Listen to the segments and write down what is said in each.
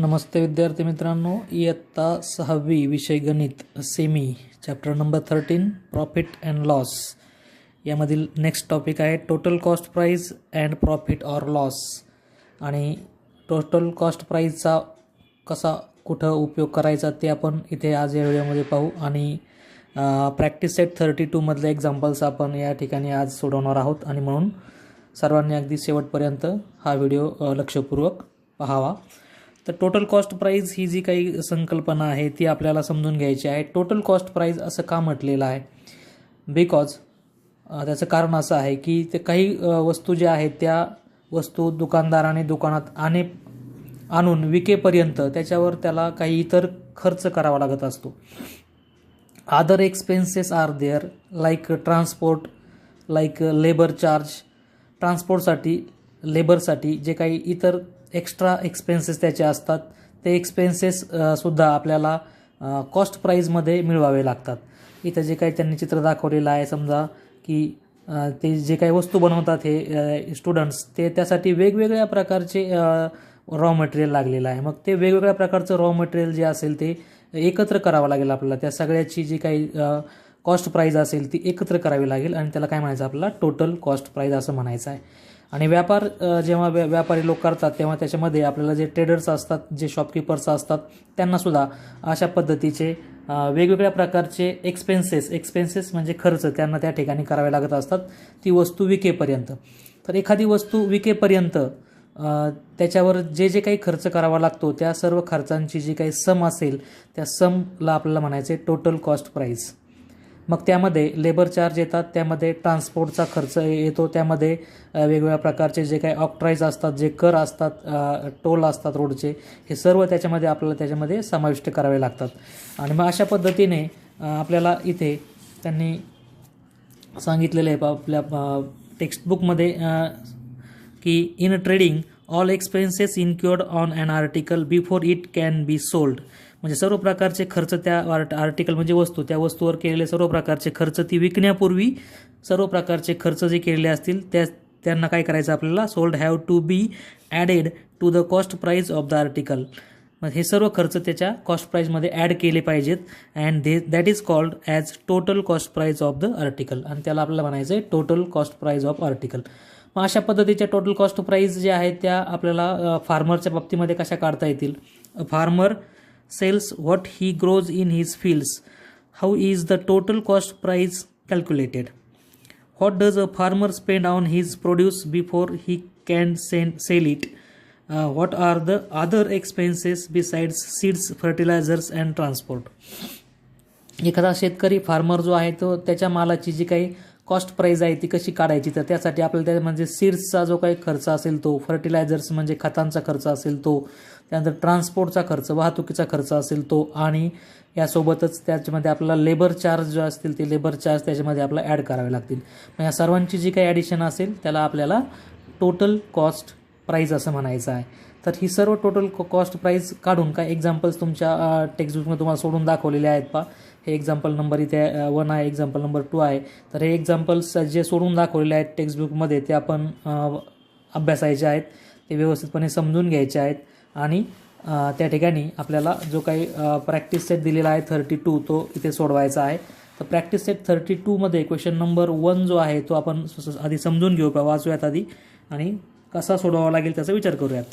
नमस्ते विद्यार्थी मित्रांनो इयत्ता सहावी विषय गणित semi chapter number thirteen profit and loss यामधील नेक्स्ट टॉपिक आहे total cost price and profit or loss आणि टोटल कॉस्ट प्राईजचा कसा कुठं उपयोग करायचा ते आपण इथे आज या व्हिडिओमध्ये पाहू. आणि प्रॅक्टिस सेट थर्टी टूमधले एक्झाम्पल्स आपण या ठिकाणी आज सोडवणार आहोत. आणि म्हणून सर्वांनी अगदी शेवटपर्यंत हा व्हिडिओ लक्षपूर्वक पाहावा. तर टोटल कॉस्ट प्राईज ही जी काही संकल्पना आहे ती आपल्याला समजून घ्यायची आहे. टोटल कॉस्ट प्राईज असं का म्हटलेलं आहे? बिकॉज त्याचं कारण असं आहे की ते काही वस्तू ज्या आहेत त्या वस्तू दुकानदाराने दुकानात आणे आणून विकेपर्यंत त्याच्यावर त्याला काही इतर खर्च करावा लागत असतो. Other expenses are there like transport like labour charge ट्रान्सपोर्टसाठी लेबरसाठी जे काही इतर एक्स्ट्रा एक्सपेन्सेस त्याचे असतात. ते एक्सपेन्सेस सुद्धा आपल्याला कॉस्ट प्राईजमध्ये मिळवावे लागतात. इथं जे काही त्यांनी चित्र दाखवलेलं आहे समजा की ते जे काही वस्तू बनवतात हे स्टुडंट्स ते त्यासाठी वेगवेगळ्या प्रकारचे रॉ मटेरियल लागलेलं आहे. मग ते वेगवेगळ्या प्रकारचं रॉ मटेरियल जे असेल ते एकत्र करावं लागेल आपल्याला. त्या सगळ्याची जी काही कॉस्ट प्राईज असेल ती एकत्र करावी लागेल आणि त्याला काय म्हणायचं आपल्याला? टोटल कॉस्ट प्राईज असं म्हणायचं आहे. आणि व्यापार जेव्हा व्यापारी लोक करतात तेव्हा त्याच्यामध्ये आपल्याला जे ट्रेडर्स असतात जे शॉपकीपर्स असतात त्यांनासुद्धा अशा पद्धतीचे वेगवेगळ्या प्रकारचे एक्सपेन्सेस एक्सपेन्सेस म्हणजे खर्च त्यांना त्या ठिकाणी करावे लागत असतात ती वस्तू विकेपर्यंत. तर एखादी वस्तू विकेपर्यंत त्याच्यावर जे जे काही खर्च करावा लागतो त्या सर्व खर्चांची जी काही सम असेल त्या समला आपल्याला म्हणायचे टोटल कॉस्ट प्राईस मग त्यामध्ये लेबर चार्ज येतात त्यामध्ये ट्रान्सपोर्टचा खर्च येतो त्यामध्ये वेगवेगळ्या प्रकारचे जे काही ऑक्ट्राईज असतात जे कर असतात टोल असतात रोडचे हे सर्व त्याच्यामध्ये आपल्याला त्याच्यामध्ये समाविष्ट करावे लागतात. आणि मग अशा पद्धतीने आपल्याला इथे त्यांनी सांगितलेलं आहे आपल्या टेक्स्टबुकमध्ये की in trading all expenses incurred on an article before it can be sold म्हणजे सर्व प्रकारचे खर्च त्या आर्ट आर्टिकल म्हणजे वस्तू त्या वस्तूवर केलेले सर्व प्रकारचे खर्च ती विकण्यापूर्वी सर्व प्रकारचे खर्च जे केलेले असतील त्या त्यांना काय करायचं आपल्याला? Sold have to be added to the cost price of the article मग हे सर्व खर्च त्याच्या कॉस्ट प्राईजमध्ये ॲड केले पाहिजेत. And they that is called as total cost price of the article आणि त्याला आपल्याला म्हणायचं आहे total cost price of article मग अशा पद्धतीच्या टोटल कॉस्ट प्राईज ज्या आहेत त्या आपल्याला फार्मरच्या बाबतीमध्ये कशा काढता येतील? Farmer sells what he grows in his fields? How is the total cost price calculated? what does a farmer spend on his produce before he can send, sell it Uh, what are the other expenses besides seeds fertilizers and transport एखादा शेतकरी farmer जो आहे तो त्याच्या मालाची जी काही cost price आहे ती कशी काढायची? तर त्यासाठी आपल्याला त्या म्हणजे सीड्सचा जो काही खर्च असेल तो फर्टिलायझर्स म्हणजे खतांचा खर्च असेल तो त्यानंतर ट्रान्सपोर्टचा खर्च वाहतुकीचा खर्च असेल तो आणि यासोबतच त्याच्यामध्ये आपल्याला लेबर चार्ज जो असतील ते लेबर चार्ज त्याच्यामध्ये आपल्याला ॲड करावे लागतील. मग या सर्वांची जी काही ॲडिशन असेल त्याला आपल्याला टोटल कॉस्ट प्राईज असं म्हणायचं आहे. तर ही सर्व टोटल कॉस्ट प्राईज काढून काय एक्झाम्पल्स तुमच्या टेक्स्टबुकमध्ये तुम्हाला सोडून दाखवलेले आहेत पा हे एक्झाम्पल नंबर इथे वन आहे एक्झाम्पल नंबर टू आहे. तर हे एक्झाम्पल्स जे सोडून दाखवलेले आहेत टेक्स्टबुकमध्ये ते आपण अभ्यासायचे आहेत. ते व्यवस्थितपणे समजून घ्यायचे आहेत. आणि त्या ठिकाणी आपल्याला जो काही प्रॅक्टिस सेट दिलेला आहे थर्टी टू तो इथे सोडवायचा आहे. तर प्रॅक्टिस सेट थर्टी टूमध्ये क्वेश्चन नंबर वन जो आहे तो आपण आधी समजून घेऊ का वाचूयात आधी. आणि कसा सोडवावा लागेल त्याचा विचार करूयात.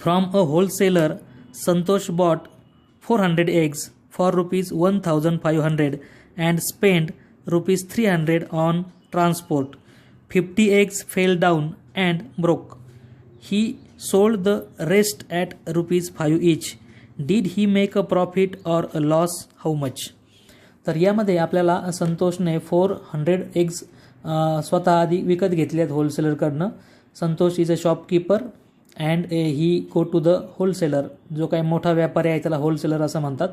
From a wholesaler Santosh bought four hundred eggs for rupees one thousand five hundred and spend rupees three hundred on transport fifty eggs fell down and broke he sold the rest at rupees five each did he make a profit or a loss how much तर यामध्ये आपल्याला संतोषने four hundred eggs स्वतः आधी विकत घेतले आहेत होलसेलरकडनं Santosh is a shopkeeper and he go to the wholesaler जो काही मोठा व्यापारी आहे त्याला होलसेलर असं म्हणतात.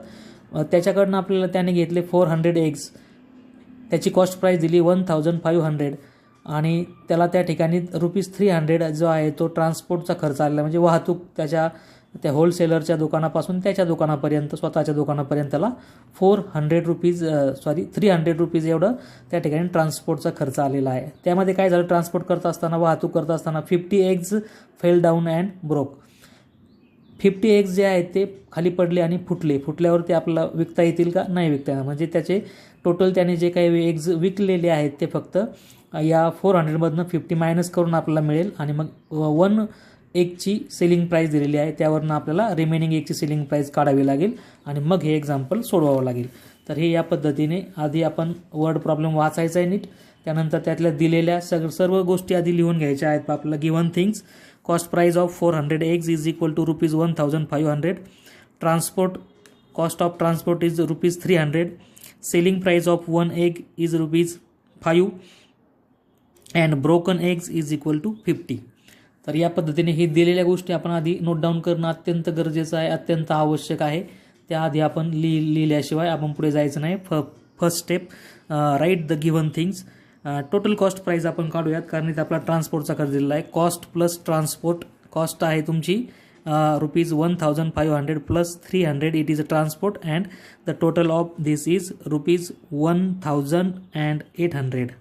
त्याच्याकडनं आपल्याला त्याने घेतले फोर हंड्रेड एग्ज त्याची कॉस्ट प्राईस दिली वन थाउजंड फाईव्ह हंड्रेड आणि त्याला त्या ठिकाणी रुपीज थ्री हंड्रेड जो आहे तो ट्रान्सपोर्टचा खर्च आलेला म्हणजे वाहतूक त्याच्या त्या होलसेलरच्या दुकानापासून त्याच्या दुकानापर्यंत स्वतःच्या दुकानापर्यंत त्याला four hundred rupees sorry three hundred rupees एवढं त्या ठिकाणी ट्रान्सपोर्टचा खर्च आलेला आहे. त्यामध्ये काय झालं? ट्रान्सपोर्ट करत असताना वाहतूक करत असताना fifty eggs fell down and broke fifty eggs जे आहेत ते खाली पडले आणि फुटले. फुटल्यावर ते आपल्याला विकता येतील का? नाही विकता येणार. म्हणजे त्याचे टोटल त्याने जे काही एक्स विकलेले आहेत ते फक्त या फोर हंड्रेडमधनं फिफ्टी मायनस करून आपल्याला मिळेल आणि मग वन एकची सेलिंग प्राईस दिलेली आहे. त्यावरनं आपल्याला रिमेनिंग एकची सेलिंग प्राईस काढावी लागेल आणि मग हे एक्झाम्पल सोडवावं लागेल. तर हे या पद्धतीने आधी आपण वर्ड प्रॉब्लेम वाचायचा आहे नीट. त्यानंतर त्यातल्या दिलेल्या सग सर्व गोष्टी आधी लिहून घ्यायच्या आहेत. आपल्याला given things cost price of four hundred eggs is equal to rupees one thousand five hundred transport cost of transport is rupees three hundred selling price of one egg is rupees five and broken eggs is equal to fifty तर या पद्धतीने हे दिलेल्या गोष्टी आपण आधी note down करणं अत्यंत गरजेचं आहे अत्यंत आवश्यक आहे. त्याआधी आपण लिहि लिहिल्याशिवाय आपण पुढे जायचं नाही. फ first step write the given things total cost price आपण काढूयात कारण इथे आपला ट्रान्सपोर्टचा खर्च दिलेला आहे. कॉस्ट प्लस ट्रान्सपोर्ट कॉस्ट आहे तुमची rupees one thousand five hundred plus three hundred it is a transport and the total of this is rupees one thousand and eight hundred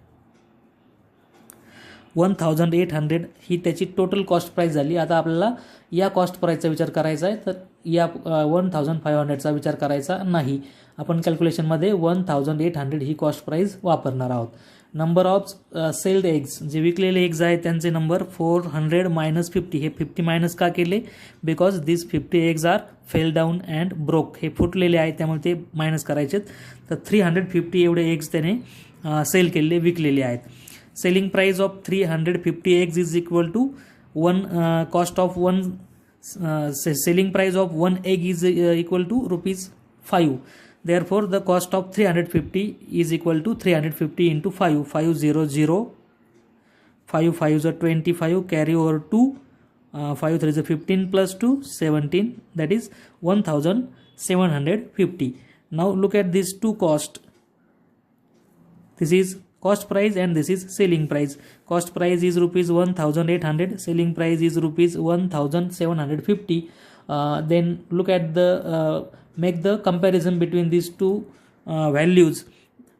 one thousand eight hundred ही त्याची total cost price झाली. आता आपल्याला या cost प्राईसचा विचार करायचा आहे तर या वन थाउजंड फाईव्ह हंड्रेडचा विचार करायचा नाही. आपण कॅल्क्युलेशनमध्ये वन थाउजंड एट हंड्रेड ही कॉस्ट प्राईस वापरणार आहोत. नंबर ऑफ सेल्ड एग्ज जे विकलेले एग्ज आहेत त्यांचे number four hundred minus fifty हे फिफ्टी मायनस का केले? Because this fifty eggs are fell down and broke हे फुटलेले आहेत त्यामुळे ते मायनस करायचेत तर थ्री हंड्रेड फिफ्टी एवढे एग्ज त्याने सेल केलेले विकलेले आहेत. Selling price of three hundred fifty eggs is equal to one cost of one selling price of one egg is equal to rupees five therefore the cost of 350 is equal to 350 into 5 500 5 5 is a 25 carry over 2 uh, 5 3 is a 15 plus 2 17 that is 1750 now look at these two cost. This is cost price and this is selling price. Cost price is rupees 1800 selling price is rupees 1750 uh, then look at the uh, make the comparison between these two uh, values.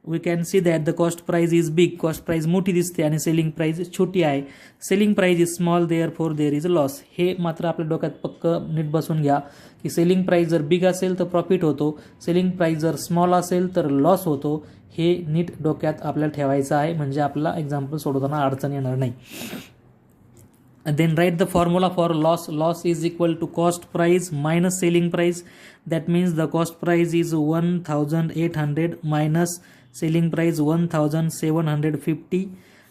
We can see that the cost price is big cost price मोठी दिसते आणि selling price छोटी आहे. Selling price is small therefore there is loss हे मात्र आपल्या डोक्यात पक्क नीट बसून घ्या की सेलिंग प्राइस जर बिग असेल तर प्रॉफिट होतो. सेलिंग प्राइस जर स्मॉल असेल तर लॉस होतो. हे नीट डोक्यात आपल्याला ठेवायचं आहे. म्हणजे आपला एक्झाम्पल सोडवताना अडचण येणार नाही. Uh, then write the formula for loss. Loss is equal to cost price minus selling price. That means the cost price is 1800 minus selling price 1750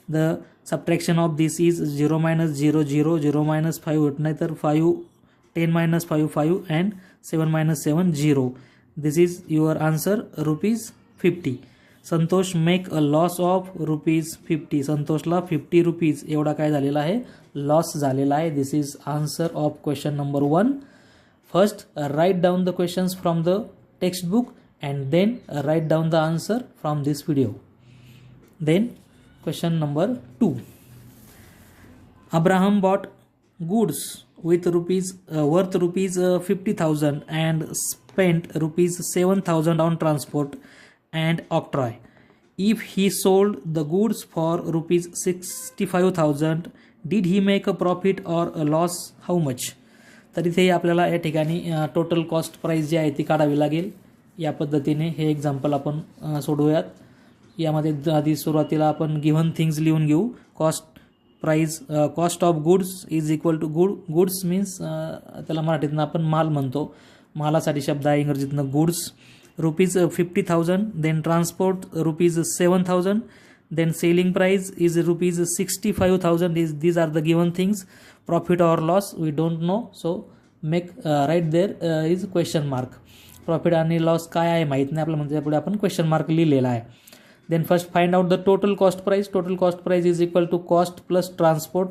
the subtraction of this is 0 minus 0 0 0 minus 5 neither 5 10 minus 5 5 and 7 minus 7 0 this is your answer rupees 50 Santosh make a loss of rupees fifty संतोषला fifty rupees एवढा काय झालेला आहे? Loss झालेला आहे. This is answer of question number one first write down the questions from the text book and then write down the answer from this video then question number two Abraham bought goods with rupees worth rupees fifty thousand and spent rupees seven thousand on transport and octroi if he sold the goods for rupees 65000 did he make a profit or a loss? How much? तर इथे आपल्याला या ठिकाणी total cost price जी आहे ती काढावी लागेल. या पद्धतीने हे एक्झाम्पल आपण सोडवूयात. यामध्ये द- आधी सुरुवातीला आपण गिव्हन थिंग्स लिहून घेऊ. Cost price cost of goods is equal to good goods means त्याला मराठीतनं आपण माल म्हणतो. मालासाठी शब्द आहे इंग्रजीतनं goods rupees fifty thousand then transport rupees seven thousand then selling price is rupees 65000 is these are the given things. Profit or loss we don't know. So make uh, right there uh, is question mark. Profit आणि loss काय आहे माहीत नाही. आपल्याला म्हणजे पुढे आपण question mark लिहिलेला आहे. Then first find out the total cost price total cost price is equal to cost plus transport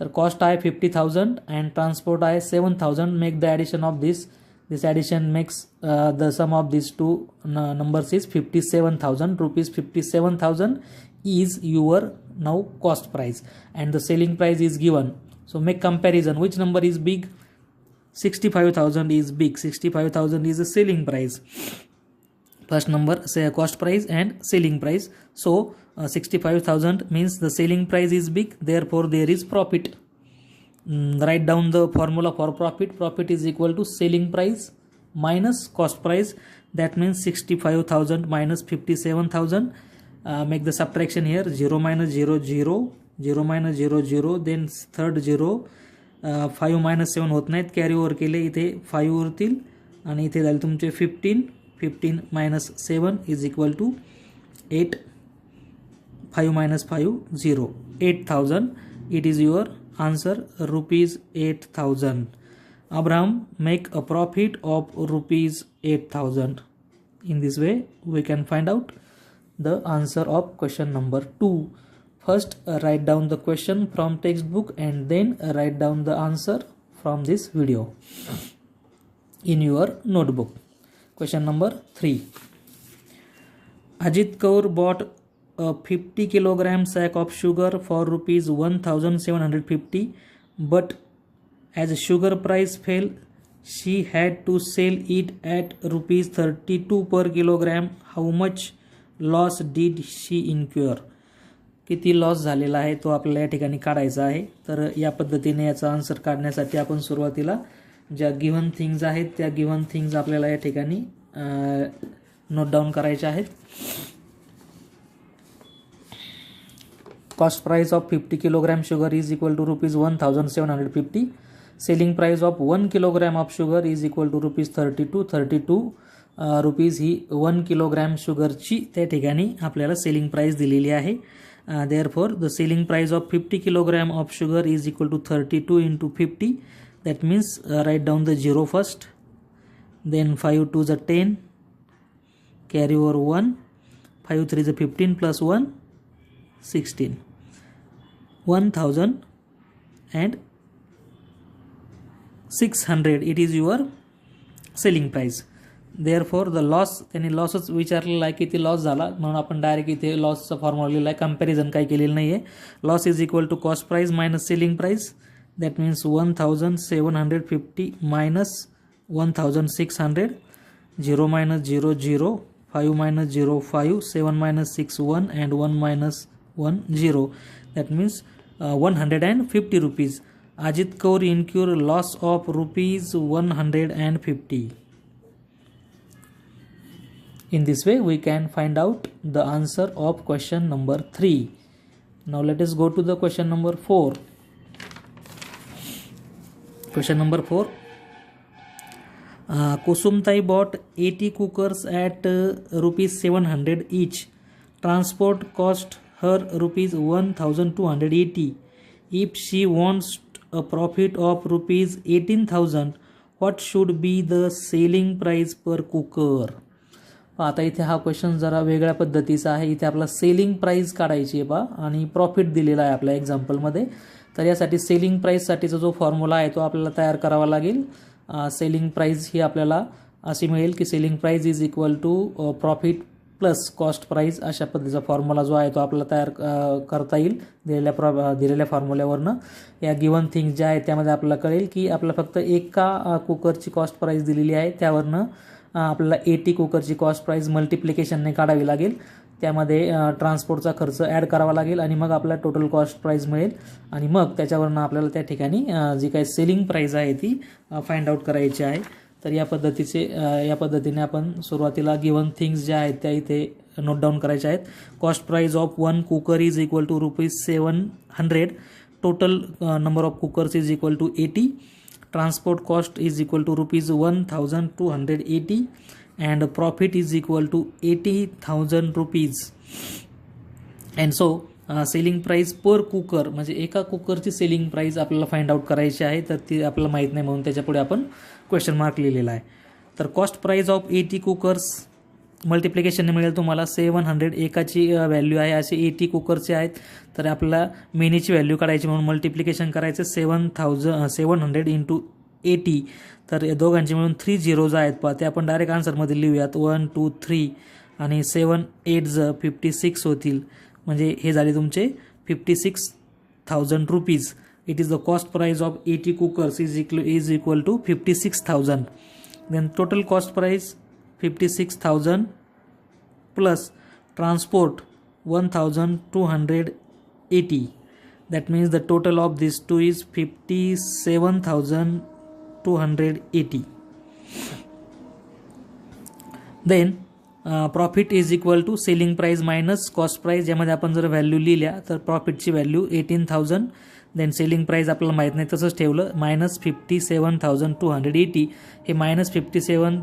तर कॉस्ट आहे फिफ्टी थाउजंड अँड ट्रान्सपोर्ट आहे seven thousand make the addition of this this addition makes uh, the sum of these two numbers is 57000 rupees. 57000 is your now cost price and the selling price is given. So make comparison which number is big? 65000 is big. 65000 is the selling price. First number say cost price and selling price. So uh, 65000 means the selling price is big. Therefore there is profit write down the formula for profit profit is equal to selling price minus cost price that means sixty five thousand minus fifty seven thousand make the subtraction here zero minus zero zero zero minus zero zero then third zero five minus seven होत नाहीत. Carry over केले. इथे five उरतील. आणि इथे झाले तुमचे fifteen fifteen minus seven is equal to eight five minus five zero eight thousand it is your Answer rupees 8000. Abraham make a profit of rupees 8000. In this way we can find out the answer of question number 2. First write down the question from textbook and then write down the answer from this video in your notebook. Question number 3. Ajit Kaur bought fifty kilogram sack of sugar for rupees one thousand seven hundred fifty but as sugar price fell she had to sell it at rupees thirty two per kilogram how much loss did she incur किती loss झालेला आहे तो आपल्याला या ठिकाणी काढायचा आहे. तर या पद्धतीने याचा आन्सर काढण्यासाठी आपण सुरुवातीला ज्या गिव्हन थिंग्ज आहेत त्या गिव्हन थिंग्ज आपल्याला या ठिकाणी नोट डाऊन करायच्या आहेत. Cost price of fifty kilogram sugar is equal to rupees one thousand seven hundred fifty selling price of one kilogram of sugar is equal to rupees thirty two thirty two rupees he one kilogram शुगरची त्या ठिकाणी आपल्याला selling price दिलेली आहे. Therefore the selling price of fifty kilogram of sugar is equal to thirty two into fifty that means write down the zero first then five twos ten carry over one five threes fifteen plus one sixteen one thousand and six hundred it is your selling price therefore the loss त्यांनी लॉसच विचारलेला आहे किती loss झाला म्हणून आपण direct इथे लॉसचा formula लिहिला आहे कंपॅरिझन काही केलेलं नाही आहे loss is equal to cost price minus selling price that means one thousand seven hundred fifty minus one thousand six hundred zero minus zero zero five minus zero five seven minus six one and one minus one zero that means Uh, 150 rupees. Ajit kaur incur loss of rupees 150 in this way we can find out the answer of question number 3 now let us go to the question number 4 question number 4 uh, Kusumtai bought 80 cookers at uh, rupees 700 each. Transport cost her rupees 1280 if she wants a profit of rupees 18000 what should be the selling price per cooker? आता इथे हा question जरा वेगळ्या पद्धतीचा आहे. इथे आपला selling price काढायची आहे बा आणि प्रॉफिट दिलेला आहे आपल्या एक्झाम्पलमध्ये तर यासाठी सेलिंग प्राईससाठीचा जो फॉर्म्युला आहे तो आपल्याला तयार करावा लागेल. सेलिंग प्राईज ही आपल्याला अशी मिळेल की selling price is equal to profit plus cost price अशा पद्धतीचा फॉर्म्युला जो आहे तो आपल्याला तयार करता येईल दिलेल्या प्रॉ दिलेल्या फॉर्म्युल्यावरनं या गिवन थिंग्स ज्या आहेत त्यामध्ये आपल्याला कळेल की आपल्याला फक्त एका कुकरची कॉस्ट प्राईस दिलेली आहे. त्यावरनं आपल्याला एटी कुकरची कॉस्ट प्राईस मल्टिप्लिकेशनने काढावी लागेल. त्यामध्ये ट्रान्सपोर्टचा खर्च ॲड करावा लागेल आणि मग आपल्याला टोटल कॉस्ट प्राईस मिळेल. आणि मग त्याच्यावरनं आपल्याला त्या ठिकाणी जी काही सेलिंग प्राईस आहे ती फाइंड आउट करायची आहे. तर या पद्धतीचे या पद्धतीने आपण सुरुवातीला गिवन थिंग्स ज्या आहेत त्या इथे नोट डाऊन करायच्या आहेत. Cost price of one cooker is equal to rupees seven hundred total number of cookers is equal to eighty transport cost is equal to rupees one thousand two hundred eighty and profit is equal to eighty thousand rupees and so selling price per cooker म्हणजे एका कुकरची selling price आपल्याला find out करायची आहे तर ती आपल्याला माहीत नाही म्हणून त्याच्यापुढे आपण क्वेश्चन मार्क लिहिलेला आहे. तर cost price of eighty cookers मल्टिप्लिकेशनने मिळेल तुम्हाला सेवन हंड्रेड एकाची व्हॅल्यू आहे. असे एटी कुकरचे आहेत. तर आपल्याला मेनीची व्हॅल्यू काढायची म्हणून मल्टिप्लिकेशन करायचं seven thousand seven hundred into eighty तर दोघांचे मिळून थ्री झिरोज आहेत पहा. ते आपण डायरेक्ट आन्सरमध्ये लिहूयात. वन टू थ्री आणि सेवन एट ज फिफ्टी सिक्स होतील. म्हणजे हे झाले तुमचे fifty six thousand rupees it is the cost price of eighty cookers is equal is equal to fifty six thousand then total cost price fifty six thousand plus transport one thousand two hundred eighty that means the total of these two is 57280 then profit is equal to selling price minus cost price यामध्ये आपण जर value लिहिल्या तर प्रॉफिटची value eighteen thousand then selling price आपल्याला माहीत नाही तसंच ठेवलं. Minus fifty seven thousand two hundred eighty हे minus fifty seven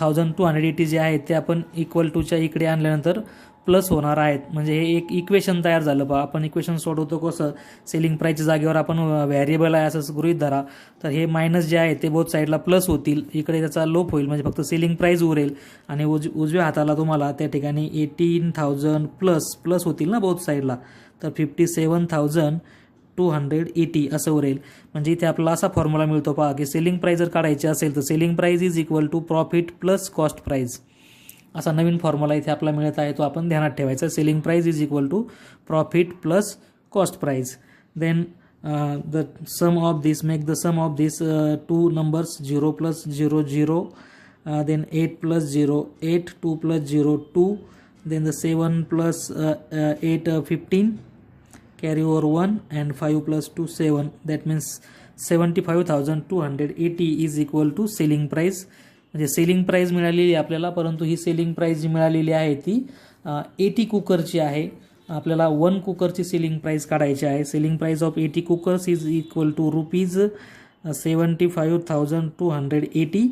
thousand two hundred eighty जे आहेत ते आपण इक्वल टूच्या इकडे आणल्यानंतर प्लस होणार आहेत. म्हणजे हे एक इक्वेशन तयार झालं बा. आपण इक्वेशन सोडवतो कसं? सेलिंग प्राईजच्या जागेवर आपण व्हॅरिएबल आहे असं गृहीत धरा. तर हे मायनस जे आहे ते बोथ साईडला प्लस होतील. इकडे त्याचा लोप होईल. म्हणजे फक्त सेलिंग प्राईज उरेल. आणि उज उजव्या हाताला तुम्हाला त्या ठिकाणी एटीन थाउजंड प्लस प्लस होतील ना बोथ साईडला तर fifty seven thousand two hundred eighty असं उरेल. म्हणजे इथे आपला असा फॉर्म्युला मिळतो पहा की सेलिंग प्राईज जर काढायची असेल तर selling price is equal to profit plus cost price असा नवीन फॉर्म्युला इथे आपला मिळत आहे तो आपण ध्यानात ठेवायचा selling price is equal to profit plus cost price then the sum of this make the sum of this two numbers zero plus zero zero then eight plus zero eight two plus zero two then the seven plus eight fifteen carry over 1 and 5 plus 2 7 that means 75280 is equal to selling price म्हणजे selling price मिळालेली आपल्याला परंतु ही selling price जी मिळालेली आहे ती eighty कुकरची आहे. आपल्याला वन कुकरची सेलिंग प्राईज काढायची आहे. Selling price of eighty cookers is equal to rupees seventy five thousand two hundred eighty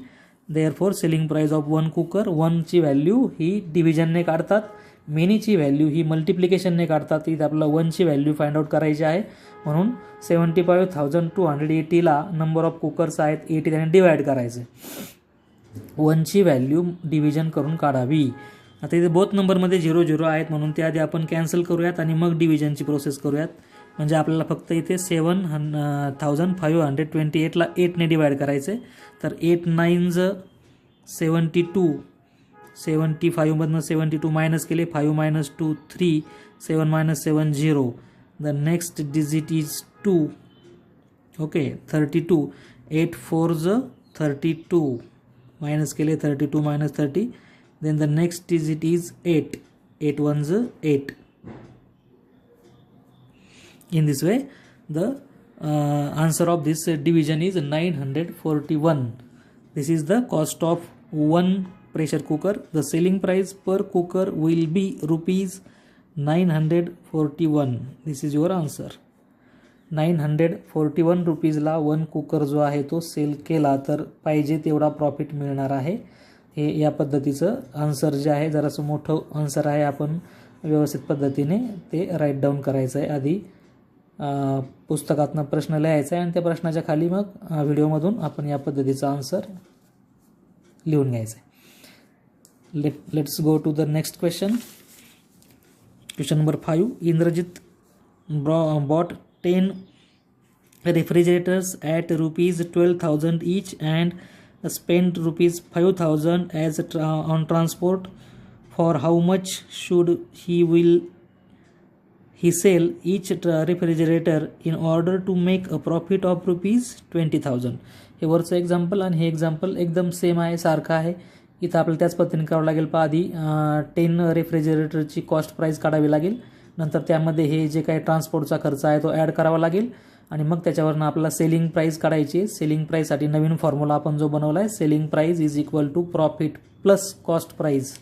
therefore selling price of one cooker वनची व्हॅल्यू ही डिव्हिजनने काढतात. मेनीची व्हॅल्यू ही मल्टिप्लिकेशनने काढतात. इथे आपल्याला वनची व्हॅल्यू फाइंड आउट करायची आहे. म्हणून seventy five thousand two hundred एटीला number of cookers आहेत एटी त्याने डिवाइड करायचे. वनची व्हॅल्यू डिव्हिजन करून काढावी. आता इथे बोथ नंबरमध्ये झिरो झिरो आहेत. म्हणून त्याआधी आधी आपण कॅन्सल करूयात आणि मग डिव्हिजनची प्रोसेस करूयात. म्हणजे आपल्याला फक्त इथे सेवन हन थाउजंड फाईव्ह हंड्रेड ट्वेंटी एटला एटने डिवाइड करायचे. तर eight nines seventy two seventy फाईव्हमधनं seventy two minus केले five minus two three seven minus seven zero the next digit is two okay thirty two eight fours thirty two minus केले thirty two minus thirty then the next digit is eight eight ones eight in this way the uh, answer of this uh, division is 941 this is the cost of one pressure cooker. The selling price per cooker will be rupees 941 this is your answer. 941 रुपीजला one cooker जो आहे तो sale केला तर पाहिजे तेवढा profit मिळणार आहे. हे या पद्धतीचं आन्सर जे आहे जरासं मोठं आन्सर आहे आपण व्यवस्थित पद्धतीने ते राईट डाऊन करायचं आहे आधी पुस्तकातनं प्रश्न लिहायचा आहे आणि त्या प्रश्नाच्या खाली मग व्हिडिओमधून आपण या पद्धतीचा आन्सर लिहून घ्यायचं आहे let let's go to the next question question number 5 indrajit bought 10 refrigerators at rupees 12000 each and spent rupees 5000 as tra- on transport for how much should he will he sell each refrigerator in order to make a profit of rupees 20000 हे वरचं example आणि हे example एकदम same आहे सारखं आहे इथं आपल्याला त्याच पद्धतीने करावं लागेल पहा. आधी टेन रेफ्रिजरेटरची कॉस्ट प्राईस काढावी लागेल. नंतर त्यामध्ये हे जे काही ट्रान्सपोर्टचा खर्च आहे तो ॲड करावा लागेल. आणि मग त्याच्यावरनं आपल्याला सेलिंग प्राईस काढायची सेलिंग प्राईससाठी नवीन फॉर्म्युला आपण जो बनवला आहे selling price is equal to profit plus cost price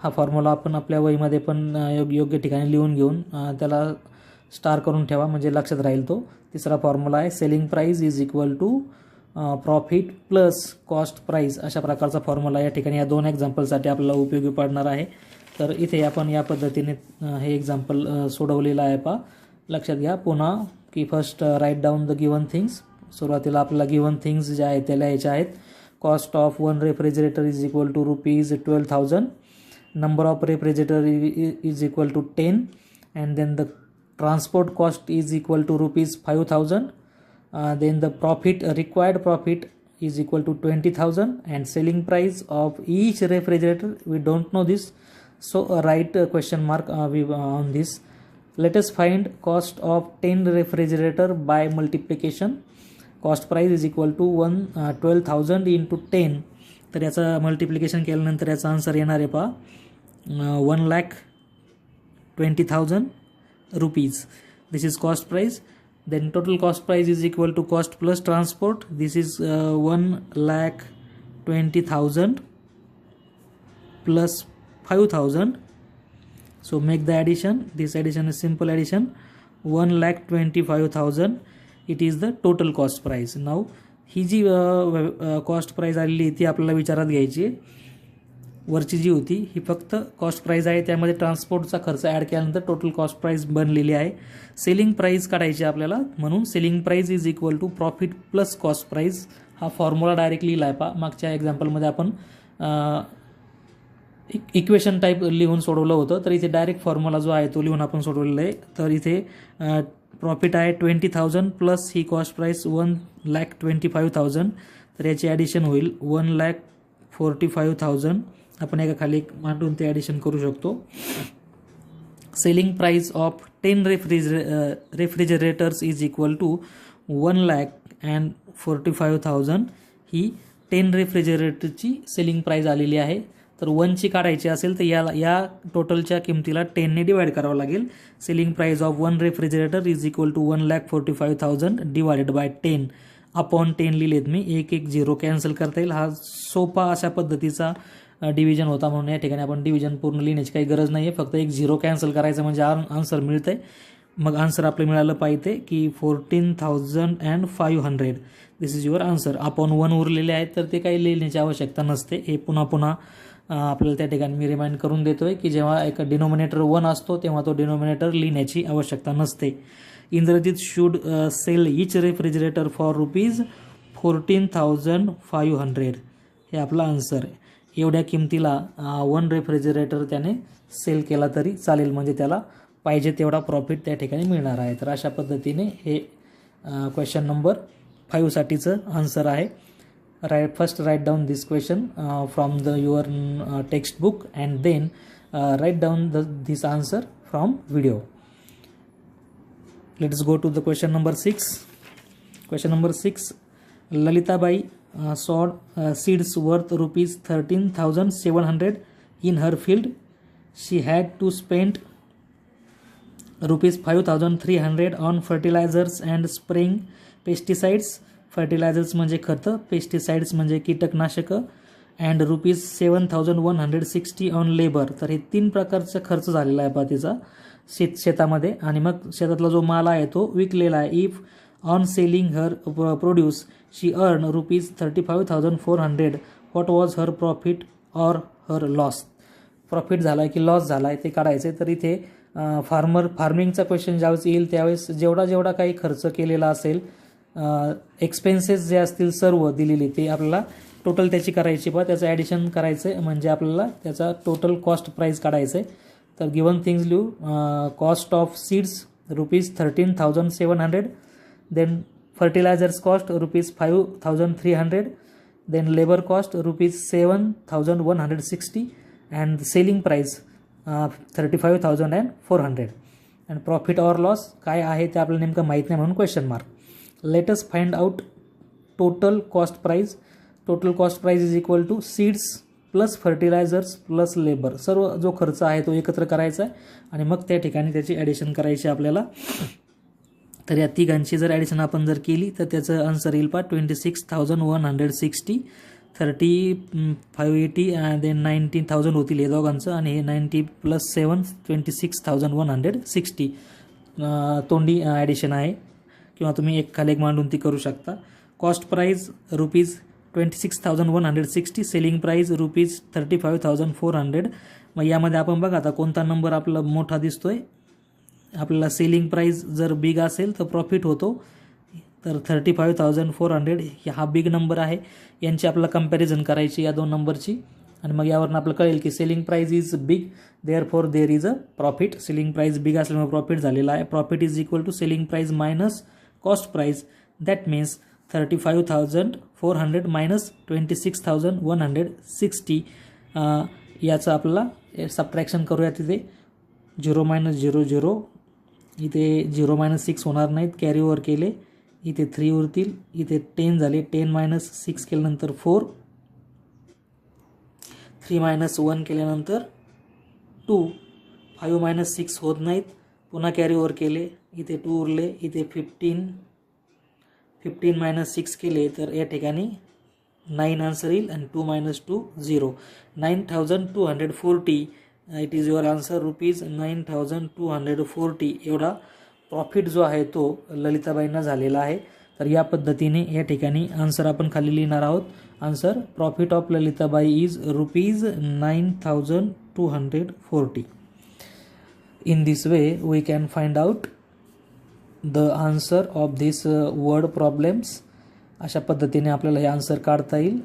हा फॉर्म्युला आपण आपल्या वहीमध्ये पण योग्य योग्य ठिकाणी लिहून घेऊन त्याला स्टार करून ठेवा. म्हणजे लक्षात राहील तो. तिसरा फॉर्म्युला आहे selling price is equal to profit plus cost price अशा प्रकारचा फॉर्म्युला या ठिकाणी या दोन एक्झाम्पलसाठी आपल्याला उपयोगी पडणार आहे. तर इथे आपण या पद्धतीने हे एक्झाम्पल सोडवलेलं आहे पा लक्षात घ्या पुन्हा की first write down the given things सुरुवातीला आपल्याला गिवन थिंग्स ज्या आहेत त्या लिहायच्या आहेत. Cost of one refrigerator is equal to rupees twelve thousand number of refrigerator is equal to ten and then the transport cost is equal to rupees five thousand uh, then the profit uh, required profit is equal to 20000 and selling price of each refrigerator we don't know this so uh, write a question mark uh, we, uh, on this let us find cost of 10 refrigerator by multiplication cost price is equal to 1 uh, 12000 into 10 तर याचं multiplication केल्यानंतर याचा answer येणार आहे पहा one lakh twenty thousand rupees this is cost price then total cost price is equal to cost plus transport this is uh, 1 lakh 20000 plus 5000 so make the addition this addition is simple addition 1 lakh 25000 it is the total cost price now ही जी cost price आलेली ती आपल्याला विचारात घ्यायची आहे. वरची जी होती ही फक्त कॉस्ट प्राईज आहे. त्यामध्ये ट्रान्सपोर्टचा खर्च ॲड केल्यानंतर टोटल कॉस्ट प्राईज बनलेली आहे. सेलिंग प्राईज काढायची आपल्याला. म्हणून selling price is equal to profit plus cost price हा फॉर्म्युला डायरेक्ट लिहिला आहे पा मागच्या एक्झाम्पलमध्ये आपण इक्वेशन टाईप लिहून सोडवलं होतं. तर इथे डायरेक्ट फॉर्म्युला जो आहे तो लिहून आपण सोडवलेला आहे. तर इथे प्रॉफिट आहे ट्वेंटी थाउजंड प्लस ही cost price one lakh twenty five thousand तर याची ॲडिशन होईल one lakh forty five thousand आपण एका खाली मांडून ते ॲडिशन करू शकतो. Selling price of ten refrigerator refrigerators is equal to one lakh and forty five thousand he ten रेफ्रिजरेटरची सेलिंग प्राईज आलेली आहे. तर वनची काढायची असेल तर या या टोटलच्या किमतीला टेनने डिवाईड करावं लागेल. Selling price of one refrigerator is equal to one lakh forty five thousand divided by ten upon ten लिहिलेत मी एक एक झिरो कॅन्सल करता येईल. हा सोपा अशा पद्धतीचा डिव्हिजन होता म्हणून या ठिकाणी आपण डिव्हिजन पूर्ण लिहिण्याची काही गरज नाही आहे फक्त एक झिरो कॅन्सल करायचं म्हणजे आन्सर मिळतं आहे मग आन्सर आपलं मिळालं पाहिजे की fourteen thousand and five hundred this is your answer आपण वन उरलेले आहेत तर ते काही लिहिण्याची आवश्यकता नसते. हे पुन्हा पुन्हा आपल्याला त्या ठिकाणी मी रिमाइंड करून देतो आहे की जेव्हा एक डिनोमिनेटर वन असतो तेव्हा तो डिनोमिनेटर लिहिण्याची आवश्यकता नसते. Indrajit should sell each refrigerator for rupees fourteen thousand five hundred हे आपला आन्सर आहे. एवढ्या किमतीला वन रेफ्रिजरेटर त्याने सेल केला तरी चालेल. म्हणजे त्याला पाहिजे तेवढा प्रॉफिट त्या ठिकाणी मिळणार आहे. तर अशा पद्धतीने हे क्वेश्चन नंबर फाईव्हसाठीचं आन्सर आहे. Write first write down this question from the your text book and then write down the this answer from video let's go to the question number six question number six Lalitabai number 6 lalita bai uh, sowed uh, seeds worth rupees 13700 in her field. She had to spend rupees 5300 on fertilizers and spraying pesticides. Fertilizers म्हणजे खतं pesticides म्हणजे कीटकनाशकं and rupees seven thousand one hundred sixty on labour तर हे तीन प्रकारचा खर्च झालेला आहे पा तिचा शेत शेतामध्ये. आणि मग शेतातला जो माल आहे तो विकलेला आहे. If on selling her produce she earn rupees thirty five thousand four hundred what was her profit or her loss profit झाला आहे की लॉस झाला आहे ते काढायचे तर इथे फार्मर फार्मिंगचा क्वेश्चन ज्यावेळेस येईल त्यावेळेस जेवढा जेवढा काही खर्च केलेला असेल uh, एक्सपेन्सेस जे असतील सर्व दिलेले ते आपल्याला टोटल त्याची करायची. बा त्याचं ॲडिशन करायचं आहे म्हणजे आपल्याला त्याचा टोटल कॉस्ट प्राईस काढायचं आहे. तर गिवन थिंग्स लिहू cost of seeds rupees thirteen thousand seven hundred then fertilizers cost rupees five thousand three hundred then labour cost rupees seven thousand one hundred sixty and selling price thirty five thousand and four hundred and profit or loss काय आहे ते आपल्याला नेमकं माहीत नाही म्हणून question mark let's us find total cost price total cost price is equal to seeds plus fertilizers plus labour सर्व जो खर्च आहे तो एकत्र करायचा आहे. आणि मग त्या ठिकाणी त्याची ॲडिशन करायची आपल्याला. तर या तिघांची जर ॲडिशन आपण जर केली तर त्याचं आन्सर येईल पा twenty six thousand one hundred sixty thirty five eighty then nineteen thousand होतील हे दोघांचं आणि हे ninety plus seven twenty six thousand one hundred sixty तोंडी ॲडिशन आहे. किंवा तुम्ही एक खाली एक मांडून ती करू शकता. Cost price rupees twenty six thousand one hundred sixty selling price rupees thirty five thousand four hundred मग यामध्ये आपण बघा आता कोणता नंबर आपला मोठा दिसतोय. आपल्याला सेलिंग प्राईज जर बिग असेल तर प्रॉफिट होतो. तर thirty five thousand four hundred हा बिग नंबर आहे. यांची आपल्याला कंपॅरिझन करायची या दोन नंबरची आणि मग यावरून आपलं कळेल की selling price is big therefore there is a profit selling price big असल्यामुळे प्रॉफिट झालेला आहे. Profit is equal to selling price minus cost price that means thirty five thousand four hundred minus twenty six thousand one hundred sixty याचं आपल्याला subtraction करूया तिथे. Zero minus zero zero इथे zero minus six होणार नाहीत carry over केले. इथे three उरतील. इथे टेन झाले. टेन मायनस सिक्स केल्यानंतर फोर थ्री मायनस वन केल्यानंतर टू फाईव्ह मायनस सिक्स होत नाहीत. पुन्हा कॅरी ओव्हर केले. इथे टू उरले. इथे फिफ्टीन फिफ्टीन मायनस सिक्स केले तर या ठिकाणी नाईन आन्सर येईल आणि two minus two zero nine thousand two hundred forty it is your answer rupees nine thousand two hundred forty एवढा प्रॉफिट जो आहे तो ललिताबाईंना झालेला आहे. तर या पद्धतीने या ठिकाणी आन्सर आपण खाली लिहिणार आहोत. Answer profit of Lalitabai is rupees nine thousand two hundred forty in this way we can find out the answer of this word problems अशा पद्धतीने आपल्याला हे आन्सर काढता येईल.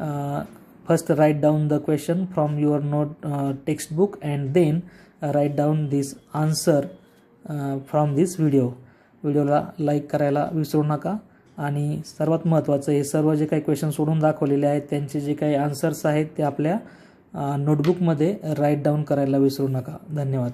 Uh, first write down the your from your note textbook and then write down answer uh, answer from this video व्हिडिओला like करायला विसरू नका. आणि सर्वात महत्त्वाचं हे सर्व जे काही क्वेश्चन सोडून दाखवलेले आहेत त्यांचे जे काही आन्सर्स आहेत ते आपल्या नोटबुकमध्ये राईट डाऊन करायला विसरू नका. धन्यवाद.